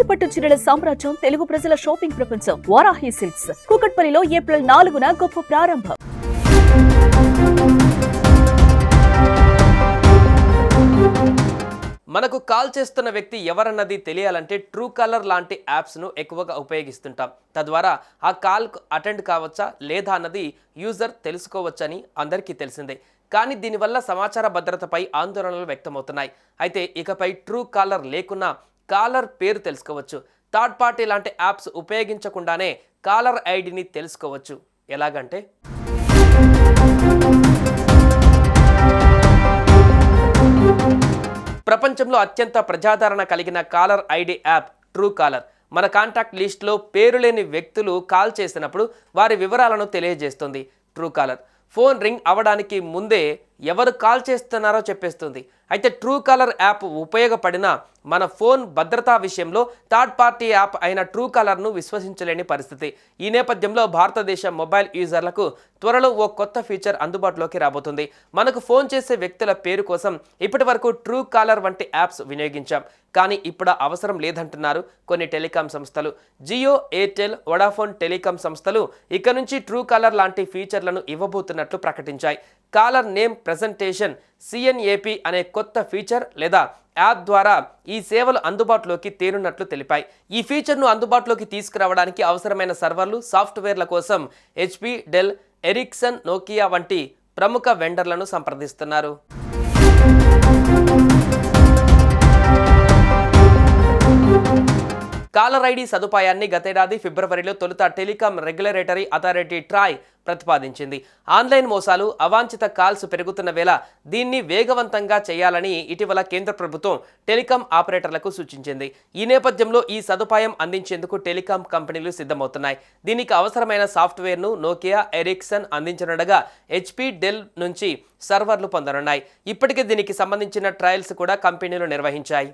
కంచిపట్టు చీరల సామ్రాజ్యం తెలుగు ప్రజల షాపింగ్ ప్రపంచం వారాహి సిల్క్స్. కూకట్పల్లిలో ఏప్రిల్ నాలుగున గొప్ప ప్రారంభం. మనకు కాల్ చేస్తున్న వ్యక్తి ఎవరన్నది తెలియాలంటే ట్రూ కాలర్ లాంటి యాప్స్ను ఎక్కువగా ఉపయోగిస్తుంటాం. తద్వారా ఆ కాల్కు అటెండ్ కావచ్చా లేదా అన్నది యూజర్ తెలుసుకోవచ్చని అందరికీ తెలిసిందే. కానీ దీనివల్ల సమాచార భద్రతపై ఆందోళనలు వ్యక్తమవుతున్నాయి. అయితే ఇకపై ట్రూ కాలర్ లేకున్నా కాలర్ పేరు తెలుసుకోవచ్చు. థర్డ్ పార్టీ లాంటి యాప్స్ ఉపయోగించకుండానే కాలర్ ఐడిని తెలుసుకోవచ్చు. ఎలాగంటే? ప్రపంచంలో అత్యంత ప్రజాదరణ కలిగిన caller ID app Truecaller. మన కాంటాక్ట్ లిస్ట్లో పేరు లేని వ్యక్తులు కాల్ చేసినప్పుడు వారి వివరాలను తెలియజేస్తుంది ట్రూ కాలర్. ఫోన్ రింగ్ అవడానికి ముందే ఎవరు కాల్ చేస్తున్నారో చెప్పేస్తుంది. అయితే ట్రూ కాలర్ యాప్ ఉపయోగపడిన మన ఫోన్ భద్రతా విషయంలో థర్డ్ పార్టీ యాప్ అయిన ట్రూ కాలర్ను విశ్వసించలేని పరిస్థితి. ఈ నేపథ్యంలో భారతదేశ మొబైల్ యూజర్లకు త్వరలో ఓ కొత్త ఫీచర్ అందుబాటులోకి రాబోతుంది. మనకు ఫోన్ చేసే వ్యక్తుల పేరు కోసం ఇప్పటి వరకు ట్రూ కాలర్ వంటి యాప్స్ వినియోగించాం. కానీ ఇప్పుడు అవసరం లేదంటున్నారు కొన్ని టెలికాం సంస్థలు. జియో ఎయిర్టెల్ వడాఫోన్ టెలికాం సంస్థలు ఇక నుంచి ట్రూ కాలర్ లాంటి ఫీచర్లను ఇవ్వబోతున్నట్లు ప్రకటించాయి. కాలర్ నేమ్ ప్రజెంటేషన్ సిఎన్ఏపి అనే కొత్త ఫీచర్ లేదా యాప్ ద్వారా ఈ సేవలు అందుబాటులోకి తేనున్నట్లు తెలిపాయి. ఈ ఫీచర్ను అందుబాటులోకి తీసుకురావడానికి అవసరమైన సర్వర్లు సాఫ్ట్వేర్ల కోసం హెచ్పి డెల్ ఎరిక్సన్ నోకియా వంటి ప్రముఖ వెండర్లను సంప్రదిస్తున్నారు. కాలర్ ఐడి సదుపాయాన్ని గతేడాది ఫిబ్రవరిలో తొలుత టెలికాం రెగ్యులరేటరీ అథారిటీ ట్రాయ్ ప్రతిపాదించింది. ఆన్లైన్ మోసాలు అవాంఛిత కాల్స్ పెరుగుతున్న వేళ దీన్ని వేగవంతంగా చేయాలని ఇటీవల కేంద్ర ప్రభుత్వం టెలికాం ఆపరేటర్లకు సూచించింది. ఈ నేపథ్యంలో ఈ సదుపాయం అందించేందుకు టెలికాం కంపెనీలు సిద్ధమవుతున్నాయి. దీనికి అవసరమైన సాఫ్ట్వేర్ను నోకియా ఎరిక్సన్ అందించనుండగా హెచ్పి డెల్ నుంచి సర్వర్లు పొందనున్నాయి. ఇప్పటికే దీనికి సంబంధించిన ట్రయల్స్ కూడా కంపెనీలు నిర్వహించాయి.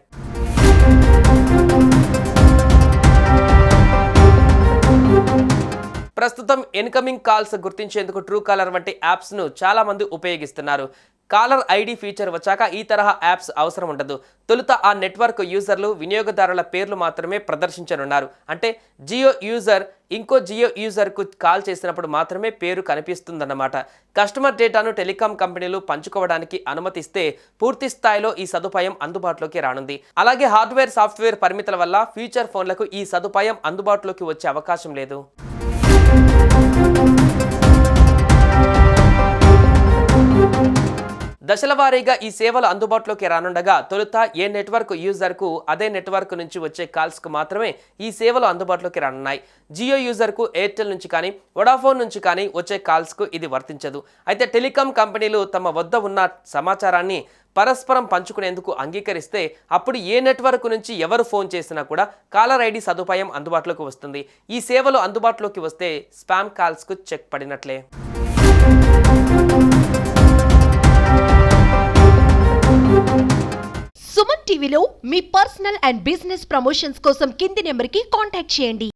ప్రస్తుతం ఇన్కమింగ్ కాల్స్ గుర్తించేందుకు ట్రూ కాలర్ వంటి యాప్స్ను చాలామంది ఉపయోగిస్తున్నారు. కాలర్ ఐడి ఫీచర్ వచ్చాక ఈ తరహా యాప్స్ అవసరం ఉండదు. తొలుత ఆ నెట్వర్క్ యూజర్లు వినియోగదారుల పేర్లు మాత్రమే ప్రదర్శించనున్నారు. అంటే జియో యూజర్ ఇంకో జియో యూజర్కు కాల్ చేసినప్పుడు మాత్రమే పేరు కనిపిస్తుందన్నమాట. కస్టమర్ డేటాను టెలికాం కంపెనీలు పంచుకోవడానికి అనుమతిస్తే పూర్తి స్థాయిలో ఈ సదుపాయం అందుబాటులోకి రానుంది. అలాగే హార్డ్వేర్ సాఫ్ట్వేర్ పరిమితుల వల్ల ఫ్యూచర్ ఫోన్లకు ఈ సదుపాయం అందుబాటులోకి వచ్చే అవకాశం లేదు. దశల వారీగా ఈ సేవలు అందుబాటులోకి రానుండగా తొలుత ఏ నెట్వర్క్ యూజర్కు అదే నెట్వర్క్ నుంచి వచ్చే కాల్స్కు మాత్రమే ఈ సేవలు అందుబాటులోకి రానున్నాయి. జియో యూజర్కు ఎయిర్టెల్ నుంచి కానీ వొడాఫోన్ నుంచి కానీ వచ్చే కాల్స్కు ఇది వర్తించదు. అయితే టెలికాం కంపెనీలు తమ వద్ద ఉన్న సమాచారాన్ని పరస్పరం పంచుకునేందుకు అంగీకరిస్తే అప్పుడు ఏ నెట్వర్క్ నుంచి ఎవరు ఫోన్ చేసినా కూడా కాలర్ ఐడి సదుపాయం అందుబాటులోకి వస్తుంది. ఈ సేవలు అందుబాటులోకి వస్తే స్పామ్ కాల్స్కు చెక్ పడినట్లే. సుమన్ టీవీలో మీ పర్సనల్ అండ్ బిజినెస్ ప్రమోషన్స్ కోసం కింది నెంబర్కి కాంటాక్ట్ చేయండి.